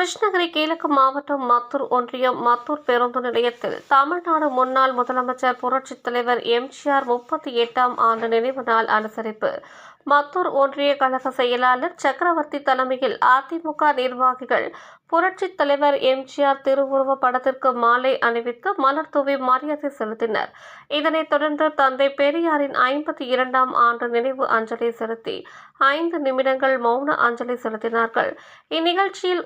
கிருஷ்ணகிரி கிழக்கு மாவட்டம் மத்தூர் ஒன்றியம் மத்தூர் பேருந்து நிலையத்தில் தமிழ்நாடு முன்னாள் முதலமைச்சர் புரட்சித் தலைவர் எம்ஜிஆர் முப்பத்தி எட்டாம் ஆண்டு நினைவு நாள் அனுசரிப்பு. மத்தூர் ஒன்றிய கழக செயலாளர் சக்கரவர்த்தி தலைமையில் அதிமுக நிர்வாகிகள் புரட்சித் தலைவர் எம்ஜிஆர் திருவுருவ படத்திற்கு மாலை அணிவித்து மலர் தூவி மரியாதை செலுத்தினர். இதனைத் தொடர்ந்து தந்தை பெரியாரின் ஐம்பத்தி இரண்டாம் ஆண்டு நினைவு அஞ்சலி செலுத்தி ஐந்து நிமிடங்கள் மௌன அஞ்சலி செலுத்தினார்கள். இந்நிகழ்ச்சியில்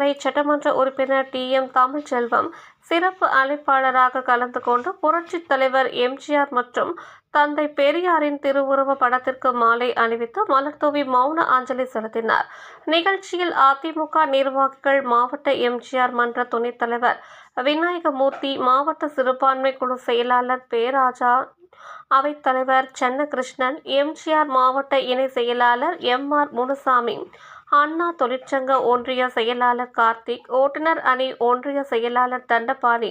ஊத்தங்கரை சட்டமன்ற உறுப்பினர் டி. எம். தமிழ்ச்செல்வம் சிறப்பு அழைப்பாளராக கலந்து கொண்டு புரட்சித் தலைவர் எம்ஜிஆர் மற்றும் தந்தை பெரியாரின் திருவுருவ படத்திற்கு மாலை அணிவித்து மலர்தூவி மௌன அஞ்சலி செலுத்தினார். நிகழ்ச்சியில் அதிமுக நிர்வாகிகள் மாவட்ட எம்ஜிஆர் மன்ற துணைத் தலைவர் விநாயகமூர்த்தி மாவட்ட சிறுபான்மை குழு செயலாளர் பேராஜா அவைத்தலைவர் சென்னகிருஷ்ணன் எம்ஜிஆர் மாவட்ட இணை செயலாளர் எம். ஆர். முனுசாமி அண்ணா தொழிற்சங்க ஒன்றிய செயலாளர் கார்த்திக் ஓட்டுநர் அணி ஒன்றிய செயலாளர் தண்டபாணி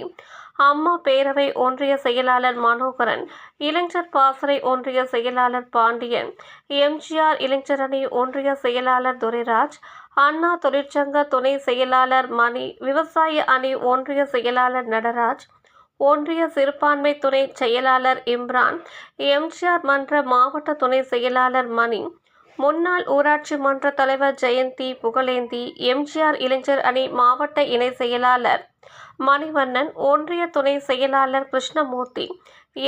அம்மா பேரவை ஒன்றிய செயலாளர் மனோகரன் இளைஞர் பாசறை ஒன்றிய செயலாளர் பாண்டியன் எம்ஜிஆர் இளைஞர் அணி ஒன்றிய செயலாளர் துரைராஜ் அண்ணா தொழிற்சங்க துணை செயலாளர் மணி விவசாய அணி ஒன்றிய செயலாளர் நடராஜ் ஒன்றிய சிறுபான்மை துணை செயலாளர் இம்ரான் எம்ஜிஆர் மன்ற மாவட்ட துணை செயலாளர் மணி முன்னாள் ஊராட்சி மன்ற தலைவர் ஜெயந்தி புகழேந்தி எம்ஜிஆர் இளைஞர் அணி மாவட்ட இணை செயலாளர் மணிவண்ணன் ஒன்றிய துணை செயலாளர் கிருஷ்ணமூர்த்தி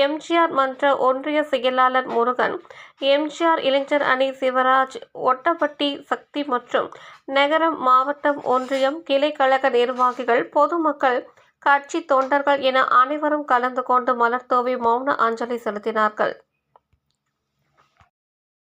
எம்ஜிஆர் மன்ற ஒன்றிய செயலாளர் முருகன் எம்ஜிஆர் இளைஞர் அணி சிவராஜ் ஒட்டப்பட்டி சக்தி மற்றும் நகரம் மாவட்டம் ஒன்றியம் கிளை கழக நிர்வாகிகள் பொதுமக்கள் கட்சி தொண்டர்கள் என அனைவரும் கலந்து கொண்டு மலர்தூவி மௌன அஞ்சலி செலுத்தினார்கள்.